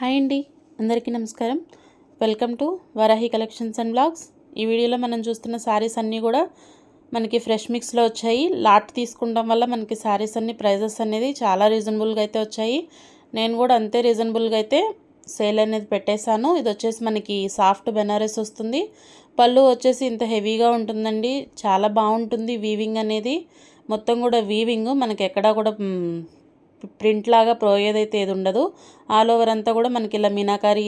Hi అండి అందరికీ నమస్కారం. Welcome to Varahi collections and vlogs ఈ వీడియోలో మనం చూస్తున్న శారీస్ అన్నీ కూడా మనకి ఫ్రెష్ మిక్స్లో వచ్చాయి. లాట్ తీసుకుంటాం వల్ల మనకి శారీస్ అన్ని ప్రైజెస్ అనేది చాలా రీజనబుల్గా అయితే వచ్చాయి. నేను కూడా అంతే రీజనబుల్గా అయితే సేల్ అనేది పెట్టేశాను. ఇది వచ్చేసి మనకి సాఫ్ట్ బెనారస్ వస్తుంది. పళ్ళు వచ్చేసి ఇంత హెవీగా ఉంటుందండి. చాలా బాగుంటుంది వీవింగ్ అనేది. మొత్తం కూడా వీవింగ్. మనకి ఎక్కడా కూడా ప్రింట్ లాగా పోయేదైతే ఏది ఉండదు ఆల్ ఓవర్ అంతా కూడా మనకి ఇలా మీనాకారి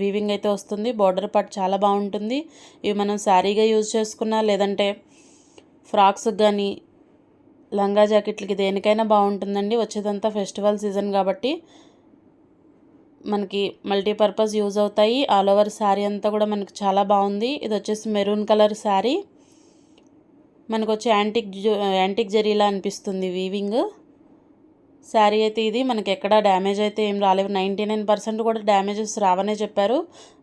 వీవింగ్ అయితే వస్తుంది. బార్డర్ పార్ట్ చాలా బాగుంటుంది. ఇవి మనం శారీగా యూజ్ చేసుకున్నా లేదంటే ఫ్రాక్స్కి కానీ లంగా జాకెట్లకి దేనికైనా బాగుంటుందండి. వచ్చేదంతా ఫెస్టివల్ సీజన్ కాబట్టి మనకి మల్టీపర్పస్ యూజ్ అవుతాయి. ఆల్ ఓవర్ శారీ అంతా కూడా మనకి చాలా బాగుంది. ఇది వచ్చేసి మెరూన్ కలర్ శారీ. మనకు వచ్చి యాంటిక్ యాంటిక్ జరీలా అనిపిస్తుంది వీవింగ్ శారీ అయితే ఇది. మనకి ఎక్కడ డ్యామేజ్ అయితే ఏం రాలేవు. నైంటీ నైన్ పర్సెంట్ కూడా డ్యామేజెస్ రావనే చెప్పారు.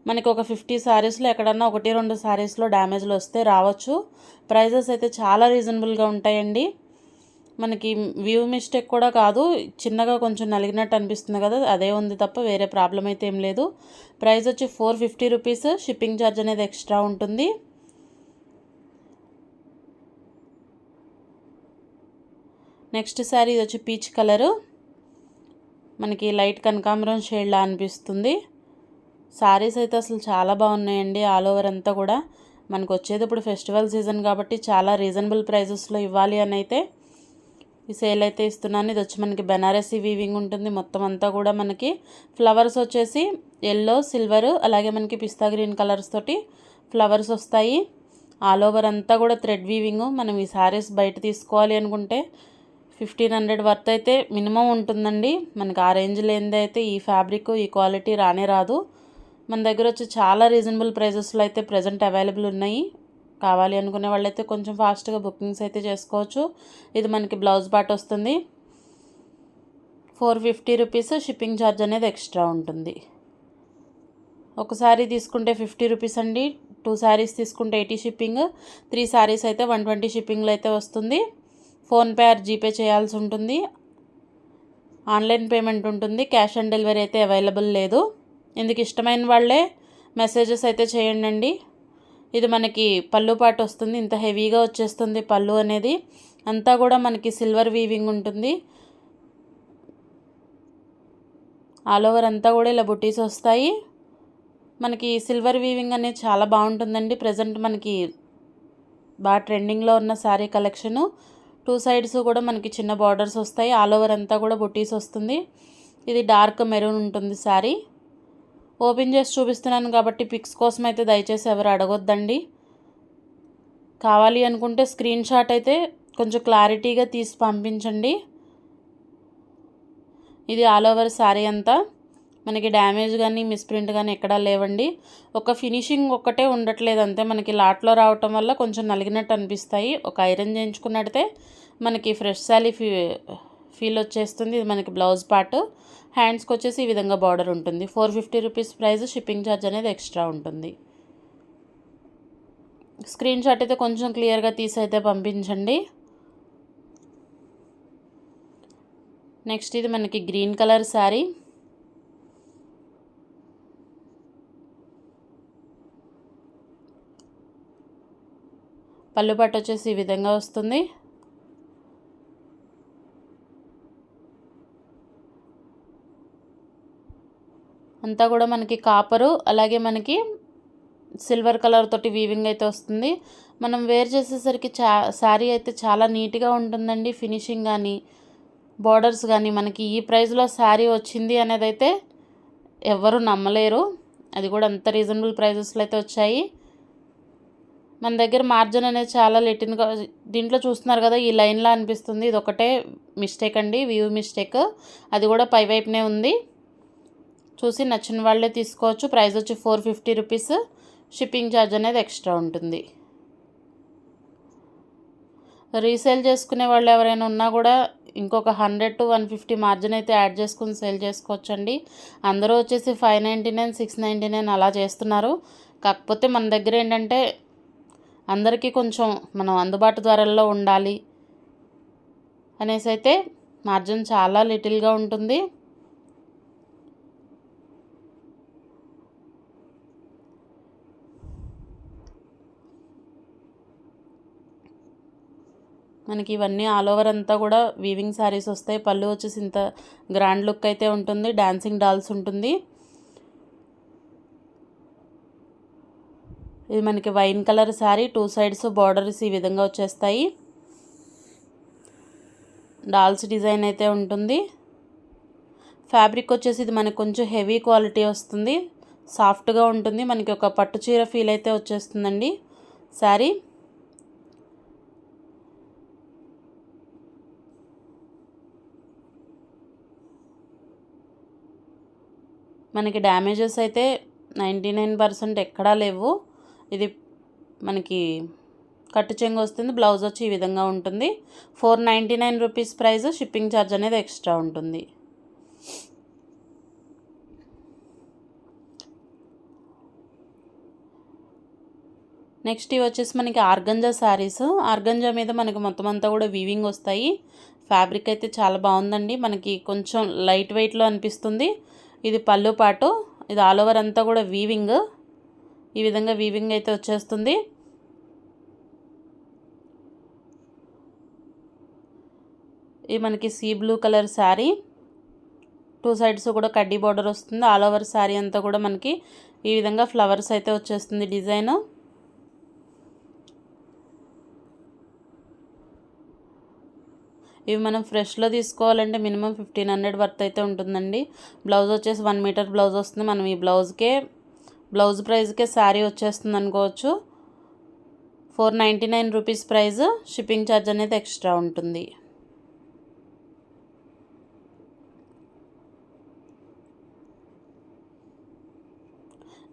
మనకి ఒక ఫిఫ్టీ శారీస్లో ఎక్కడన్నా ఒకటి రెండు శారీస్లో డ్యామేజ్లు వస్తే రావచ్చు. ప్రైజెస్ అయితే చాలా రీజనబుల్గా ఉంటాయండి. మనకి వ్యూ మిస్టేక్ కూడా కాదు. చిన్నగా కొంచెం నలిగినట్టు అనిపిస్తుంది కదా అదే ఉంది తప్ప వేరే ప్రాబ్లం అయితే ఏం లేదు. ప్రైస్ వచ్చి four fifty rupees. Shipping charge అనేది ఎక్స్ట్రా ఉంటుంది. నెక్స్ట్ శారీ ఇది వచ్చి పీచ్ కలరు. మనకి లైట్ కనకాంబరం షేడ్లా అనిపిస్తుంది. శారీస్ అయితే అసలు చాలా బాగున్నాయండి ఆల్ ఓవర్ అంతా కూడా. మనకు వచ్చేది ఇప్పుడు ఫెస్టివల్ సీజన్ కాబట్టి చాలా రీజనబుల్ ప్రైజెస్లో ఇవ్వాలి అని అయితే ఈ సేల్ అయితే ఇస్తున్నాను. ఇది వచ్చి మనకి బెనారసీ వీవింగ్ ఉంటుంది. మొత్తం అంతా కూడా మనకి ఫ్లవర్స్ వచ్చేసి ఎల్లో సిల్వర్ అలాగే మనకి పిస్తా గ్రీన్ కలర్స్ తోటి ఫ్లవర్స్ వస్తాయి. ఆల్ ఓవర్ అంతా కూడా థ్రెడ్ వీవింగ్ మనం ఈ శారీస్ బయట తీసుకోవాలి అనుకుంటే ఫిఫ్టీన్ హండ్రెడ్ వర్త్ అయితే మినిమం ఉంటుందండి. మనకి ఆ రేంజ్ లేనిదే అయితే ఈ ఫ్యాబ్రిక్ ఈ క్వాలిటీ రానే రాదు. మన దగ్గర వచ్చి చాలా రీజనబుల్ ప్రైజెస్లో అయితే ప్రజెంట్ అవైలబుల్ ఉన్నాయి. కావాలి అనుకునే వాళ్ళైతే కొంచెం ఫాస్ట్గా బుకింగ్స్ అయితే చేసుకోవచ్చు. ఇది మనకి బ్లౌజ్ పార్ట్ వస్తుంది. Four fifty rupees shipping charge అనేది ఎక్స్ట్రా ఉంటుంది. ఒక శారీ తీసుకుంటే ఫిఫ్టీ రూపీస్ అండి. టూ శారీస్ తీసుకుంటే ఎయిటీ షిప్పింగ్. త్రీ శారీస్ అయితే వన్ ట్వంటీ షిప్పింగ్లో అయితే వస్తుంది. ఫోన్పే ఆర్ జీపే చేయాల్సి ఉంటుంది. ఆన్లైన్ పేమెంట్ ఉంటుంది. క్యాష్ ఆన్ డెలివరీ అయితే అవైలబుల్ లేదు. ఇందుకు ఇష్టమైన వాళ్ళే మెసేజెస్ అయితే చేయండి ఇది మనకి పళ్ళు పాటు వస్తుంది. ఇంత హెవీగా వచ్చేస్తుంది పళ్ళు అనేది. అంతా కూడా మనకి సిల్వర్ వీవింగ్ ఉంటుంది. ఆల్ ఓవర్ అంతా కూడా ఇలా బుటీస్ వస్తాయి. మనకి సిల్వర్ వీవింగ్ అనేది చాలా బాగుంటుందండి. ప్రజెంట్ మనకి బాగా ట్రెండింగ్లో ఉన్న శారీ కలెక్షను. టూ సైడ్స్ కూడా మనకి చిన్న బార్డర్స్ వస్తాయి. ఆల్ ఓవర్ అంతా కూడా బొటీస్ వస్తుంది. ఇది డార్క్ మెరూన్ ఉంటుంది శారీ. ఓపెన్ చేసి చూపిస్తున్నాను కాబట్టి పిక్స్ కోసం అయితే దయచేసి ఎవరు అడగొద్దండి. కావాలి అనుకుంటే స్క్రీన్ షాట్ అయితే కొంచెం క్లారిటీగా తీసి పంపించండి. ఇది ఆల్ ఓవర్ శారీ అంతా. మనకి డ్యామేజ్ కానీ మిస్ప్రింట్ కానీ ఎక్కడా లేవండి. ఒక ఫినిషింగ్ ఒక్కటే ఉండట్లేదు అంతే. మనకి లాట్లో రావటం వల్ల కొంచెం నలిగినట్టు అనిపిస్తాయి. ఒక ఐరన్ చేయించుకున్నట్టే మనకి ఫ్రెష్ శాలీ ఫీ ఫీల్ వచ్చేస్తుంది. ఇది మనకి బ్లౌజ్ పార్ట్. హ్యాండ్స్కి వచ్చేసి ఈ విధంగా బార్డర్ ఉంటుంది. Four fifty rupees price. Shipping charge అనేది ఎక్స్ట్రా ఉంటుంది. స్క్రీన్ షాట్ అయితే కొంచెం క్లియర్గా తీసి అయితే పంపించండి. నెక్స్ట్ ఇది మనకి గ్రీన్ కలర్ శారీ. పళ్ళు పట్టు వచ్చేసి ఈ విధంగా వస్తుంది. అంతా కూడా మనకి కాపరు అలాగే మనకి సిల్వర్ కలర్ తోటి వీవింగ్ అయితే వస్తుంది. మనం వేర్ చేసేసరికి చా శారీ అయితే చాలా నీట్గా ఉంటుందండి ఫినిషింగ్ కానీ బార్డర్స్ కానీ మనకి ఈ ప్రైస్లో శారీ వచ్చింది అనేది అయితే ఎవరు నమ్మలేరు. అది కూడా అంత రీజనబుల్ ప్రైజెస్లో అయితే వచ్చాయి. మన దగ్గర మార్జిన్ అనేది చాలా లెటిన్గా దీంట్లో చూస్తున్నారు కదా ఈ లైన్లా అనిపిస్తుంది. ఇది ఒకటే మిస్టేక్ అండి వ్యూ మిస్టేక్. అది కూడా పై వైపునే ఉంది. చూసి నచ్చిన వాళ్ళే తీసుకోవచ్చు. ప్రైస్ వచ్చి four fifty rupees. Shipping charge అనేది ఎక్స్ట్రా ఉంటుంది. రీసేల్ చేసుకునే వాళ్ళు ఎవరైనా ఉన్నా కూడా ఇంకొక hundred to one fifty margin అయితే యాడ్ చేసుకుని సేల్ చేసుకోవచ్చండి. అందరూ వచ్చేసి five ninety nine six ninety nine అలా చేస్తున్నారు. కాకపోతే మన దగ్గర ఏంటంటే అందరికీ కొంచెం మనం అందుబాటు ధరల్లో ఉండాలి అనేసి అయితే మార్జిన్ చాలా లిటిల్గా ఉంటుంది. మనకి ఇవన్నీ ఆల్ ఓవర్ అంతా కూడా వీవింగ్ శారీస్ వస్తాయి. పళ్ళు వచ్చేసి ఇంత గ్రాండ్ లుక్ అయితే ఉంటుంది. డాన్సింగ్ డాల్స్ ఉంటుంది. ఇది మనకి wine colour sari two sides borders ఈ విధంగా వచ్చేస్తాయి. డాల్స్ డిజైన్ అయితే ఉంటుంది. ఫ్యాబ్రిక్ వచ్చేసి ఇది మనకి కొంచెం హెవీ క్వాలిటీ వస్తుంది. సాఫ్ట్గా ఉంటుంది. మనకి ఒక పట్టు చీర ఫీల్ అయితే వచ్చేస్తుందండి శారీ మనకి డ్యామేజెస్ అయితే నైంటీ నైన్ పర్సెంట్ ఎక్కడా లేవు. ఇది మనకి కట్టు చెంగు వస్తుంది బ్లౌజ్ వచ్చి ఈ విధంగా ఉంటుంది. Four ninety nine rupees price shipping charge అనేది ఎక్స్ట్రా ఉంటుంది. నెక్స్ట్ ఇవి వచ్చేసి మనకి ఆర్గంజా శారీస్ ఆర్గంజా మీద మనకి మొత్తం అంతా కూడా వీవింగ్ వస్తాయి. ఫ్యాబ్రిక్ అయితే చాలా బాగుందండి. మనకి కొంచెం లైట్ వెయిట్లో అనిపిస్తుంది. ఇది పళ్ళు పాటు ఇది ఆల్ ఓవర్ అంతా కూడా వీవింగ్ ఈ విధంగా వీవింగ్ అయితే వచ్చేస్తుంది. ఇది మనకి sea blue colour sari two sides కూడా కడ్డీ బార్డర్ వస్తుంది. ఆల్ ఓవర్ శారీ అంతా కూడా మనకి ఈ విధంగా ఫ్లవర్స్ అయితే వచ్చేస్తుంది డిజైన్ ఇవి మనం ఫ్రెష్లో తీసుకోవాలంటే మినిమం ఫిఫ్టీన్ హండ్రెడ్ వర్త్ అయితే ఉంటుందండి. బ్లౌజ్ వచ్చేసి వన్ మీటర్ బ్లౌజ్ వస్తుంది. మనం ఈ బ్లౌజ్కే బ్లౌజ్ ప్రైస్కే శారీ వచ్చేస్తుంది అనుకోవచ్చు four ninety nine rupees price shipping charge అనేది ఎక్స్ట్రా ఉంటుంది.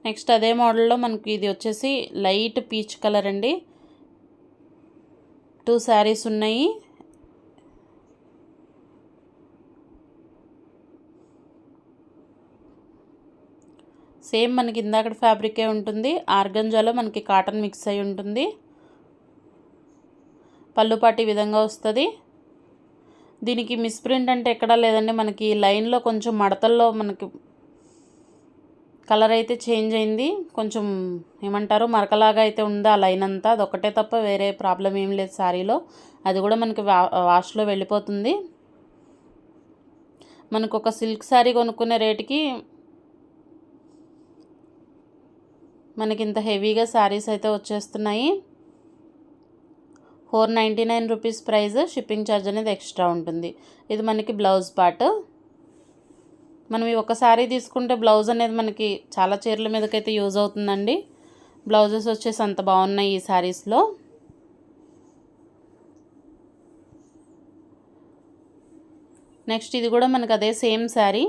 నెక్స్ట్ అదే మోడల్లో మనకి ఇది వచ్చేసి లైట్ పీచ్ కలర్ అండి. టూ శారీస్ ఉన్నాయి. సేమ్ మనకి ఇందాక ఫ్యాబ్రికే ఉంటుంది. ఆర్గంజాలో మనకి కాటన్ మిక్స్ అయి ఉంటుంది. పళ్ళుపాటి విధంగా వస్తుంది. దీనికి మిస్ప్రింట్ అంటే ఎక్కడా లేదండి. మనకి లైన్లో కొంచెం మడతల్లో మనకి కలర్ అయితే చేంజ్ అయింది. కొంచెం ఏమంటారు? మరకలాగా అయితే ఉంది ఆ లైన్ అంతా. అదొక్కటే తప్ప వేరే ప్రాబ్లం ఏం లేదు శారీలో. అది కూడా మనకి వా వాష్లో వెళ్ళిపోతుంది. మనకు ఒక సిల్క్ శారీ కొనుక్కునే రేటుకి మనకి ఇంత హెవీగా శారీస్ అయితే వచ్చేస్తున్నాయి. Four ninety nine rupees price shipping charge అనేది ఎక్స్ట్రా ఉంటుంది. ఇది మనకి బ్లౌజ్ పార్ట్. మనం ఈ ఒక శారీ తీసుకుంటే బ్లౌజ్ అనేది మనకి చాలా చీరల మీదకైతే యూజ్ అవుతుందండి. బ్లౌజెస్ వచ్చేసి అంత బాగున్నాయి ఈ శారీస్లో. నెక్స్ట్ ఇది కూడా మనకు అదే same sari.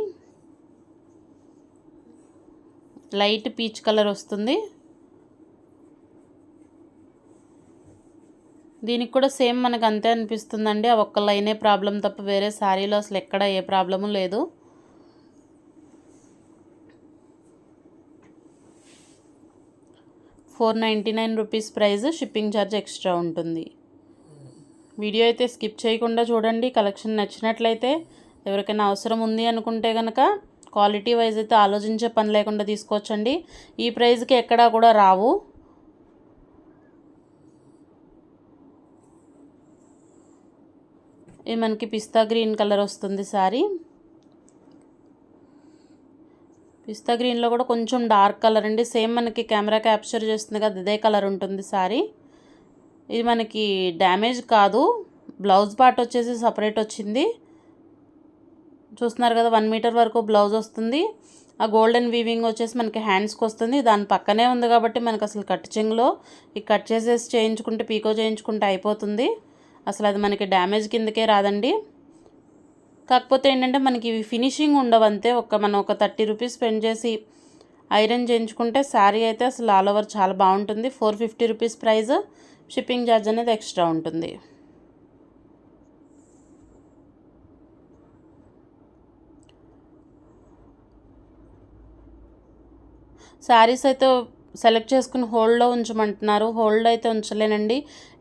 Light peach colour వస్తుంది. దీనికి కూడా సేమ్ మనకు అంతే అనిపిస్తుందండి. ఆ ఒక్క లైనే ప్రాబ్లం తప్ప వేరే శారీలో అసలు ఎక్కడ ఏ ప్రాబ్లము లేదు. Four ninety nine rupees price shipping charge extra ఉంటుంది. వీడియో అయితే స్కిప్ చేయకుండా చూడండి. కలెక్షన్ నచ్చినట్లయితే ఎవరికైనా అవసరం ఉంది అనుకుంటే కనుక క్వాలిటీ వైజ్ అయితే ఆలోచించే పని లేకుండా తీసుకోవచ్చండి. ఈ ప్రైస్కి ఎక్కడా కూడా రావు. ఇది మనకి పిస్తా గ్రీన్ కలర్ వస్తుంది సారీ. పిస్తా గ్రీన్లో కూడా కొంచెం డార్క్ కలర్ అండి. సేమ్ మనకి కెమెరా క్యాప్చర్ చేస్తుంది కదా ఇదే కలర్ ఉంటుంది సారీ. ఇది మనకి డ్యామేజ్ కాదు. బ్లౌజ్ పార్ట్ వచ్చేసి సపరేట్ వచ్చింది. చూస్తున్నారు కదా వన్ మీటర్ వరకు బ్లౌజ్ వస్తుంది. ఆ గోల్డెన్ వీవింగ్ వచ్చేసి మనకి హ్యాండ్స్కి వస్తుంది. దాని పక్కనే ఉంది కాబట్టి మనకు అసలు కట్ చెంగులో ఈ కట్ చేసేసి చేయించుకుంటే పీకో చేయించుకుంటే అయిపోతుంది. అసలు అది మనకి డ్యామేజ్ కిందకే రాదండి. కాకపోతే ఏంటంటే మనకి ఇవి ఫినిషింగ్ ఉండవంతే ఒక మనం ఒక థర్టీ రూపీస్ స్పెండ్ చేసి ఐరన్ చేయించుకుంటే శారీ అయితే అసలు ఆల్ ఓవర్ చాలా బాగుంటుంది. Four fifty rupees price shipping charge అనేది ఎక్స్ట్రా ఉంటుంది. శారీస్ అయితే సెలెక్ట్ చేసుకుని హోల్డ్లో ఉంచమంటున్నారు. హోల్డ్ అయితే ఉంచలేనండి.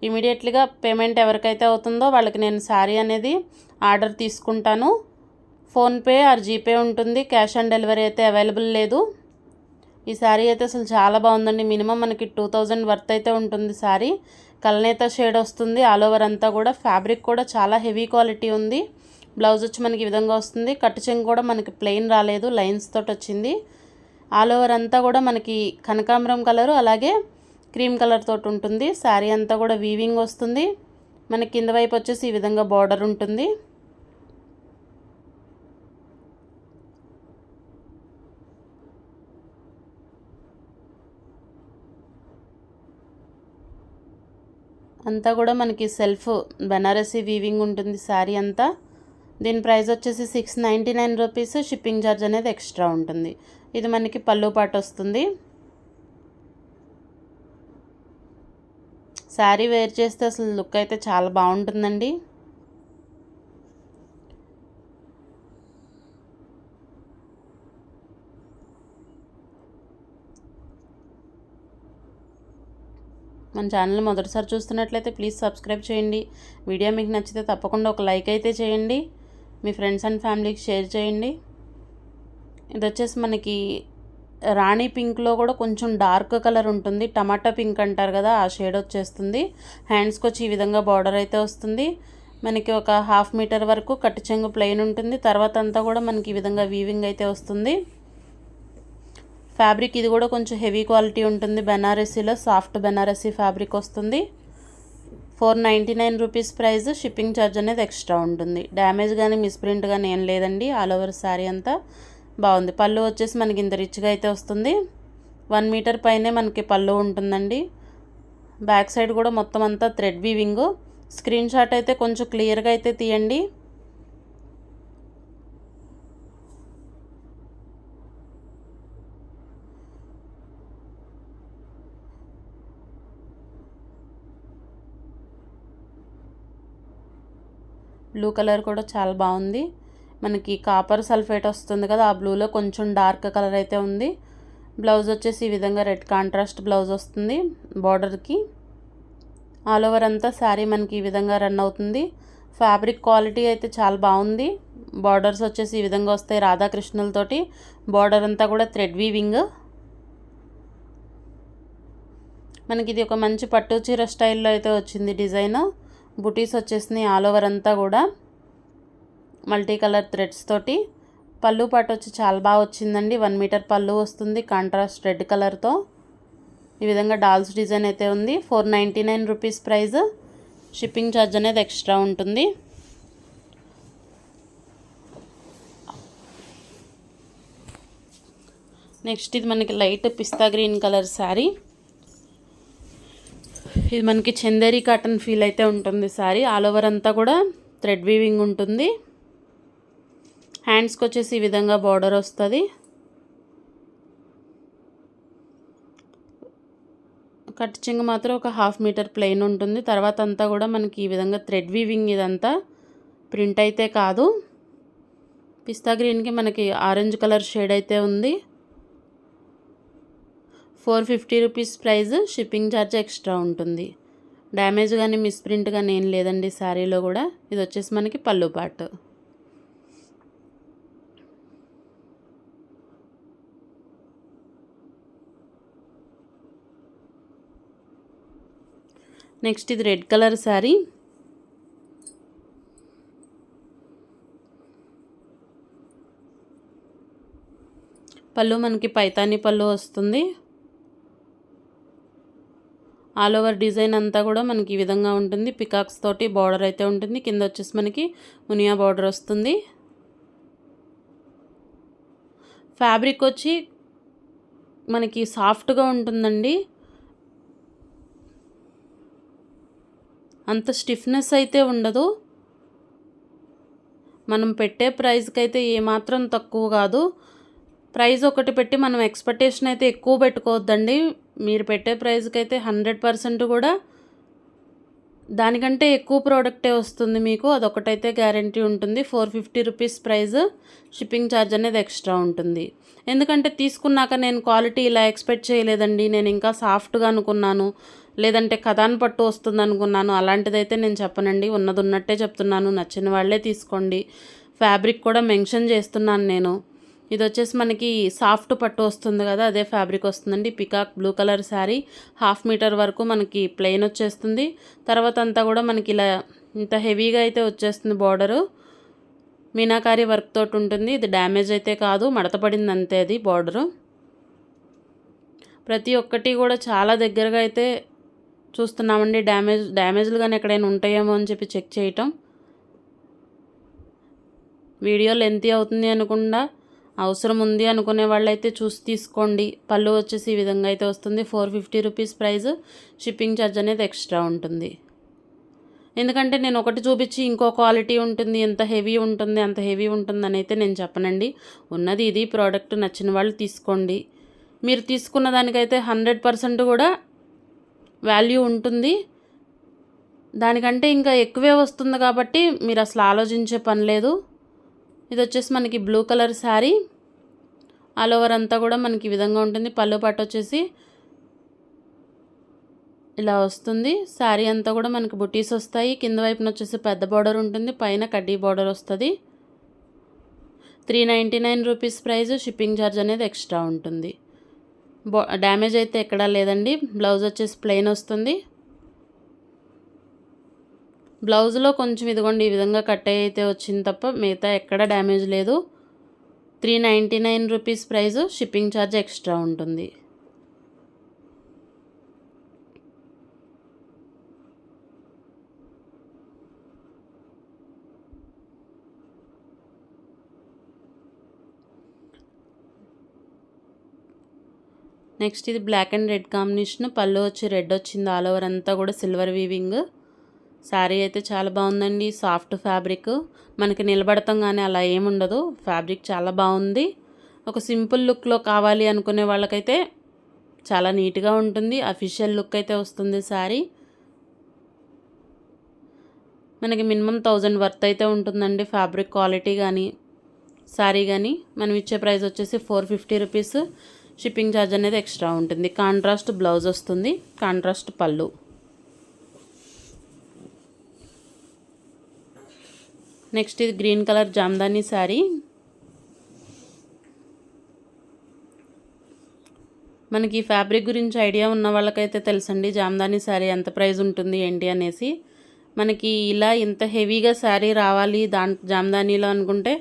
ఇమీడియట్లీగా పేమెంట్ ఎవరికైతే అవుతుందో వాళ్ళకి నేను శారీ అనేది ఆర్డర్ తీసుకుంటాను. ఫోన్పే ఆర్ జీపే ఉంటుంది. క్యాష్ ఆన్ డెలివరీ అయితే అవైలబుల్ లేదు. ఈ శారీ అయితే అసలు చాలా బాగుందండి. మినిమం మనకి టూ థౌజండ్ వర్త్ అయితే ఉంటుంది శారీ. కల్నేత షేడ్ వస్తుంది. ఆల్ ఓవర్ అంతా కూడా ఫ్యాబ్రిక్ కూడా చాలా హెవీ క్వాలిటీ ఉంది. బ్లౌజ్ వచ్చి మనకి ఈ విధంగా వస్తుంది. కట్ చెంగ్ కూడా మనకి ప్లెయిన్ రాలేదు. లైన్స్ తోటి వచ్చింది. ఆల్ ఓవర్ అంతా కూడా మనకి కనకాంబరం కలరు అలాగే క్రీమ్ కలర్ తోటి ఉంటుంది. శారీ అంతా కూడా వీవింగ్ వస్తుంది. మనకి కింద వైపు వచ్చేసి ఈ విధంగా బార్డర్ ఉంటుంది. అంతా కూడా మనకి సెల్ఫ్ బెనారసీ వీవింగ్ ఉంటుంది శారీ అంతా. దీని ప్రైస్ వచ్చేసి six ninety nine rupees shipping charge అనేది ఎక్స్ట్రా ఉంటుంది. ఇది మనకి పళ్ళు పాటు వస్తుంది. శారీ వేర్ చేస్తే అసలు లుక్ అయితే చాలా బాగుంటుందండి. మన ఛానల్ మొదటిసారి చూస్తున్నట్లయితే ప్లీజ్ సబ్స్క్రైబ్ చేయండి. వీడియో మీకు నచ్చితే తప్పకుండా ఒక లైక్ అయితే చేయండి. మీ ఫ్రెండ్స్ అండ్ ఫ్యామిలీకి షేర్ చేయండి. ఇది వచ్చేసి మనకి రాణి పింక్లో కూడా కొంచెం డార్క్ కలర్ ఉంటుంది. టమాటా పింక్ అంటారు కదా ఆ షేడ్ వచ్చేస్తుంది. హ్యాండ్స్కి వచ్చి ఈ విధంగా బార్డర్ అయితే వస్తుంది. మనకి ఒక హాఫ్ మీటర్ వరకు కట్టుచెంగు ప్లెయిన్ ఉంటుంది. తర్వాత అంతా కూడా మనకి ఈ విధంగా వీవింగ్ అయితే వస్తుంది. ఫ్యాబ్రిక్ ఇది కూడా కొంచెం హెవీ క్వాలిటీ ఉంటుంది. బెనారసీలో సాఫ్ట్ బెనారసీ ఫ్యాబ్రిక్ వస్తుంది. Four ninety nine rupees price shipping charge అనేది ఎక్స్ట్రా ఉంటుంది. డ్యామేజ్ కానీ మిస్ప్రింట్ కానీ ఏం లేదండి. ఆల్ ఓవర్ శారీ అంతా బాగుంది. పళ్ళు వచ్చేసి మనకి ఇంత రిచ్గా అయితే వస్తుంది. వన్ మీటర్ పైనే మనకి పళ్ళు ఉంటుందండి. బ్యాక్ సైడ్ కూడా మొత్తం అంతా థ్రెడ్ వీవింగ్ స్క్రీన్ షాట్ అయితే కొంచెం క్లియర్గా అయితే తీయండి. బ్లూ కలర్ కూడా చాలా బాగుంది. మనకి కాపర్ సల్ఫేట్ వస్తుంది కదా ఆ బ్లూలో కొంచెం డార్క్ కలర్ అయితే ఉంది. బ్లౌజ్ వచ్చేసి ఈ విధంగా రెడ్ కాంట్రాస్ట్ బ్లౌజ్ వస్తుంది బార్డర్కి ఆల్ ఓవర్ అంతా శారీ మనకి ఈ విధంగా రన్ అవుతుంది. ఫ్యాబ్రిక్ క్వాలిటీ అయితే చాలా బాగుంది. బార్డర్స్ వచ్చేసి ఈ విధంగా వస్తాయి రాధాకృష్ణులతోటి బార్డర్ అంతా కూడా థ్రెడ్ వీవింగ్ మనకి ఇది ఒక మంచి పట్టు చీర స్టైల్లో అయితే వచ్చింది డిజైన్ బుటీస్ వచ్చేసినాయి ఆల్ ఓవర్ అంతా కూడా. మల్టీ కలర్ థ్రెడ్స్ తోటి. పళ్ళు పాటు వచ్చి చాలా బాగా వచ్చిందండి. వన్ మీటర్ పళ్ళు వస్తుంది కాంట్రాస్ట్ రెడ్ కలర్తో ఈ విధంగా డాల్స్ డిజైన్ అయితే ఉంది. Four ninety nine rupees price shipping charge అనేది ఎక్స్ట్రా ఉంటుంది. నెక్స్ట్ ఇది మనకి లైట్ పిస్తా గ్రీన్ కలర్ శారీ ఇది మనకి చందేరి కాటన్ ఫీల్ అయితే ఉంటుంది సారీ. ఆల్ ఓవర్ అంతా కూడా థ్రెడ్ వీవింగ్ ఉంటుంది. హ్యాండ్స్కి వచ్చేసి ఈ విధంగా బార్డర్ వస్తుంది. కట్ మాత్రం ఒక హాఫ్ మీటర్ ప్లెయిన్ ఉంటుంది. తర్వాత అంతా కూడా మనకి ఈ విధంగా థ్రెడ్ వీవింగ్ ఇదంతా ప్రింట్ అయితే కాదు. పిస్తా గ్రీన్కి మనకి ఆరెంజ్ కలర్ షేడ్ అయితే ఉంది. Four fifty rupees price shipping charge extra ఉంటుంది. డ్యామేజ్ కానీ మిస్ప్రింట్ కానీ ఏం లేదండి శారీలో కూడా. ఇది వచ్చేసి మనకి పళ్ళు పాటు. నెక్స్ట్ ఇది రెడ్ కలర్ శారీ. పళ్ళు మనకి పైతాని పళ్ళు వస్తుంది. ఆల్ ఓవర్ డిజైన్ అంతా కూడా మనకి ఈ విధంగా ఉంటుంది. పికాక్స్ తోటి బార్డర్ అయితే ఉంటుంది. కింద వచ్చేసి మనకి మునియా బార్డర్ వస్తుంది. ఫ్యాబ్రిక్ వచ్చి మనకి సాఫ్ట్గా ఉంటుందండి. అంత స్టిఫ్నెస్ అయితే ఉండదు. మనం పెట్టే ప్రైస్కి అయితే ఏమాత్రం తక్కువ కాదు. ప్రైస్ ఒకటి పెట్టి మనం ఎక్స్పెక్టేషన్ అయితే ఎక్కువ పెట్టుకోవద్దండి. మీరు పెట్టే ప్రైస్కి అయితే హండ్రెడ్ పర్సెంట్ కూడా దానికంటే ఎక్కువ ప్రోడక్టే వస్తుంది మీకు. అదొకటైతే గ్యారంటీ ఉంటుంది. Four fifty rupees price shipping charge అనేది ఎక్స్ట్రా ఉంటుంది. ఎందుకంటే తీసుకున్నాక నేను క్వాలిటీ ఇలా ఎక్స్పెక్ట్ చేయలేదండి. నేను ఇంకా సాఫ్ట్గా అనుకున్నాను. లేదంటే కథాన్ పట్టు వస్తుంది అనుకున్నాను. అలాంటిదైతే నేను చెప్పనండి. ఉన్నది ఉన్నట్టే చెప్తున్నాను. నచ్చిన వాళ్ళే తీసుకోండి. ఫ్యాబ్రిక్ కూడా మెన్షన్ చేస్తున్నాను నేను. ఇది వచ్చేసి మనకి సాఫ్ట్ పట్టు వస్తుంది కదా అదే ఫ్యాబ్రిక్ వస్తుందండి. Peacock blue colour sari. Half metre వరకు మనకి ప్లెయిన్ వచ్చేస్తుంది. తర్వాత అంతా కూడా మనకి ఇలా ఇంత హెవీగా అయితే వచ్చేస్తుంది బార్డరు. మీనాకారి వర్క్ తోటి ఉంటుంది. ఇది డ్యామేజ్ అయితే కాదు మడతపడింది అంతే అది బార్డరు. ప్రతి ఒక్కటి కూడా చాలా దగ్గరగా అయితే చూస్తున్నామండి. డ్యామేజ్ డ్యామేజ్లు కానీ ఎక్కడైనా ఉంటాయేమో అని చెప్పి చెక్ చేయటం. వీడియో లెంతీ అవుతుంది అనుకుండా అవసరం ఉంది అనుకునే వాళ్ళైతే చూసి తీసుకోండి. పళ్ళు వచ్చేసి ఈ విధంగా అయితే వస్తుంది. Four fifty rupees price shipping charge అనేది ఎక్స్ట్రా ఉంటుంది. ఎందుకంటే నేను ఒకటి చూపించి ఇంకో క్వాలిటీ ఉంటుంది ఎంత హెవీ ఉంటుంది అంత హెవీ ఉంటుంది అని అయితే నేను చెప్పనండి. ఉన్నది ఇది ప్రోడక్ట్ నచ్చిన వాళ్ళు తీసుకోండి. మీరు తీసుకున్న దానికైతే హండ్రెడ్ పర్సెంట్ కూడా వాల్యూ ఉంటుంది. దానికంటే ఇంకా ఎక్కువే వస్తుంది కాబట్టి మీరు అసలు ఆలోచించే పని లేదు. ఇది వచ్చేసి మనకి blue colour sari all over అంతా కూడా మనకి ఈ విధంగా ఉంటుంది. పళ్ళు పట్టు వచ్చేసి ఇలా వస్తుంది. శారీ అంతా కూడా మనకి బుటీస్ వస్తాయి. కింద వైపున వచ్చేసి పెద్ద బార్డర్ ఉంటుంది. పైన కడ్డీ బార్డర్ వస్తుంది. Three ninety nine rupees price shipping charge అనేది ఎక్స్ట్రా ఉంటుంది. డ్యామేజ్ అయితే ఎక్కడా లేదండి. బ్లౌజ్ వచ్చేసి ప్లెయిన్ వస్తుంది. బ్లౌజ్లో కొంచెం ఇదిగోండి ఈ విధంగా కట్ అయితే వచ్చింది తప్ప మిగతా ఎక్కడ డ్యామేజ్ లేదు. Three ninety nine rupees price shipping charge extra ఉంటుంది. నెక్స్ట్ ఇది బ్లాక్ అండ్ రెడ్ కాంబినేషన్. పళ్ళు వచ్చి రెడ్ వచ్చింది ఆల్ ఓవర్ అంతా కూడా సిల్వర్ వీవింగ్. శారీ అయితే చాలా బాగుందండి. Soft fabric. మనకి నిలబడతాం కానీ అలా ఏముండదు ఫ్యాబ్రిక్ చాలా బాగుంది. ఒక సింపుల్ లుక్లో కావాలి అనుకునే వాళ్ళకైతే చాలా నీట్గా ఉంటుంది. అఫీషియల్ లుక్ అయితే వస్తుంది శారీ. మనకి మినిమం థౌజండ్ వర్త్ అయితే ఉంటుందండి ఫ్యాబ్రిక్ క్వాలిటీ కానీ శారీ కానీ మనం ఇచ్చే ప్రైస్ వచ్చేసి four fifty rupees shipping charge అనేది ఎక్స్ట్రా ఉంటుంది. కాంట్రాస్ట్ బ్లౌజ్ వస్తుంది. కాంట్రాస్ట్ పళ్ళు. నెక్స్ట్ ఇది గ్రీన్ కలర్ జామ్దానీ శారీ. మనకి ఫ్యాబ్రిక్ గురించి ఐడియా ఉన్న వాళ్ళకైతే తెలుసండి జామ్దాని శారీ ఎంత ప్రైస్ ఉంటుంది ఏంటి అనేసి. మనకి ఇలా ఇంత హెవీగా శారీ రావాలి దా జామ్దానీలో అనుకుంటే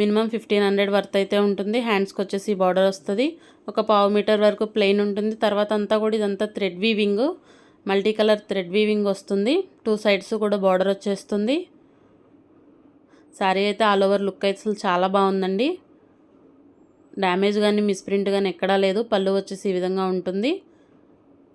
మినిమం ఫిఫ్టీన్ హండ్రెడ్ వర్త్ అయితే ఉంటుంది. హ్యాండ్స్కి వచ్చేసి బార్డర్ వస్తుంది. ఒక పావు మీటర్ వరకు ప్లెయిన్ ఉంటుంది. తర్వాత అంతా కూడా ఇదంతా thread weaving multi colour thread weaving వస్తుంది. టూ సైడ్స్ కూడా బార్డర్ వచ్చేస్తుంది. శారీ అయితే ఆల్ ఓవర్ లుక్ అయితే అసలు చాలా బాగుందండి. డ్యామేజ్ కానీ మిస్ప్రింట్ కానీ ఎక్కడా లేదు. పళ్ళు వచ్చేసి ఈ విధంగా ఉంటుంది.